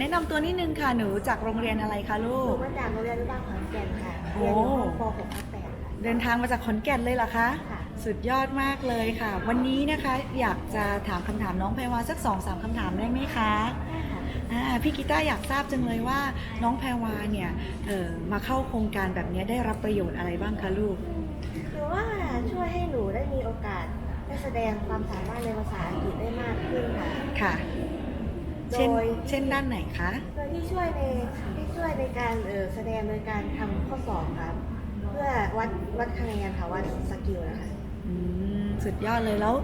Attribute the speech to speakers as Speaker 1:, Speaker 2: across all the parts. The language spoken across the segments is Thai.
Speaker 1: แนะนำตัวนิดนึงค่ะ หนูจากโรงเรียนอะไรคะลู
Speaker 2: หนู
Speaker 1: ก
Speaker 2: มาจากโรงเรียนอนุบาลขอนแก่นค่ะ
Speaker 1: โอ้
Speaker 2: เรียนอยู่ห้องป .6 ทับ8ค่ะ
Speaker 1: เดินทางมาจากขอนแก่นเลยเหรอคะ
Speaker 2: ค่ะ
Speaker 1: สุดยอดมากเลยค่ะ วันนี้นะคะอยากจะถามคำถามน้องแพรวาสักสองสามคำถามได้ไหมคะ
Speaker 2: ใช่ค่ะ
Speaker 1: อ่าพี่กีตาร์อยากทราบจังเลยว่าน้องแพรวาเนี่ยเออมาเข้าโครงการแบบนี้ได้รับประโยชน์อะไรบ้างคะลูก
Speaker 2: คือว่าช่วยให้หนูได้มีโอกาสได้แสดงความสามารถในภาษาอังกฤษได้มากขึ้นค่ะ
Speaker 1: ค่ะ เช่น
Speaker 2: โดย
Speaker 1: เช่นด้านไหนคะ
Speaker 2: โดยที่ช่วยในที่ช่วยในการเออแสดงโดยการทำข้อสอบครับ เพื่อวัดวัดคะแนนค่ะวัดสกิลนะคะ
Speaker 1: อืมสุดยอดเลยแล้ว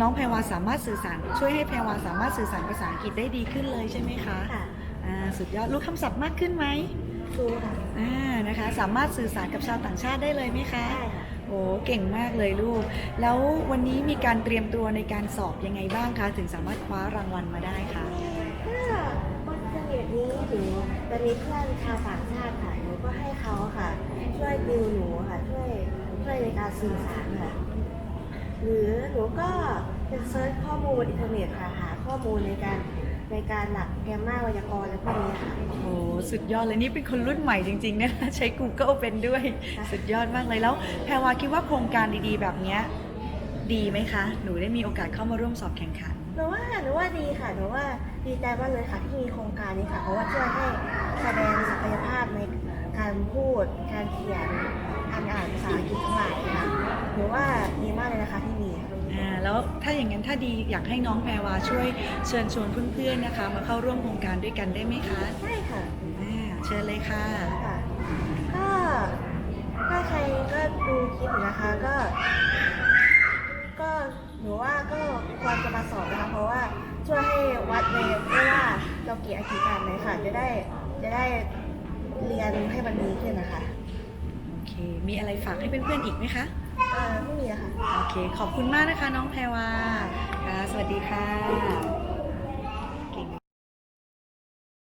Speaker 1: น้องแพรวาสามารถสื่อสาร ช่วยให้แพรวาสามารถสื่อสารภาษาอังกฤษได้ดีขึ้นเลยใช่ไหมคะ
Speaker 2: ค่ะ
Speaker 1: อ่าสุดยอดรู้คำศัพท์มากขึ้นไหม
Speaker 2: ครูค่ะ
Speaker 1: อ่านะคะสามารถสื่อสารกับชาวต่างชาติได้เลยไหมคะ
Speaker 2: ได้ค่ะ
Speaker 1: โอ้เก่งมากเลยลูก แล้ววันนี้มีการเตรียมตัวในการสอบยังไงบ้างคะ ถึงสามารถคว้ารางวัลมาได้คะ
Speaker 2: ก็บนอินเทอร์เน็ตนี้หนู จะมีเพื่อนชาวต่างชาติค่ะหนูก็ให้เขาค่ะ ช่วยดิวหนูค่ะ ช่วยช่วยในการสื่อสารค่ะ หรือหนูก็เป็นเซิร์ชข้อมูลบนอินเทอร์เน็ตค่ะหาข้อมูลในการในการหลักแกมมาไวยากรณ์และพวกนี้ค่ะ
Speaker 1: โอ้สุดยอดเลยนี่เป็นคนรุ่นใหม่จริงๆนะใช้ Google เป็นด้วย
Speaker 2: ค่ะ
Speaker 1: สุดยอดมากเลยแล้ว แพรวาคิดว่าโครงการดีๆ แบบเนี้ยดีไหมคะ หนูได้มีโอกาสเข้ามาร่วมสอบแข่งขัน
Speaker 2: หนูว่าหนูว่าดีค่ะหนูว่าดีใจมากเลยค่ะที่มีโครงการนี้ค่ะ เพราะว่าช่วยให้ แสดงศักยภาพในการพูด การเขียนการอ่านภาษาอังกฤษทั้งหลายค่ะหนูว่าดีมากเลยนะคะที่มีค่ะ
Speaker 1: อ่าแล้วถ้าอย่างนั้นถ้าดีอยากให้น้องแพรวาช่วยเชิญชวนเพื่อนๆนะคะ มาเข้าร่วมโครงการด้วยกันได้ไหมคะ
Speaker 2: ใช่ค่ะ
Speaker 1: อ่าเชิญเลยค่ะ
Speaker 2: ค่ะก็ถ้าใครก็ดูคลิปอยู่นะคะก็ ก็หนูว่าก็ควรจะมาสอบนะคะ เพราะว่าช่วยให้วัดเลยได้ว่าเราเก่งอังกฤษขนาดไหนค่ะ จะได้จะได้เรียนให้มันดีขึ้นนะคะ
Speaker 1: โอเค มีอะไรฝากให้เพื่อนๆอีกไหมคะ
Speaker 2: เออไม่มีอะค่ะ
Speaker 1: โอเค ขอบคุณมากนะคะน้องแพรวาค่ะสวัสดีค่ะ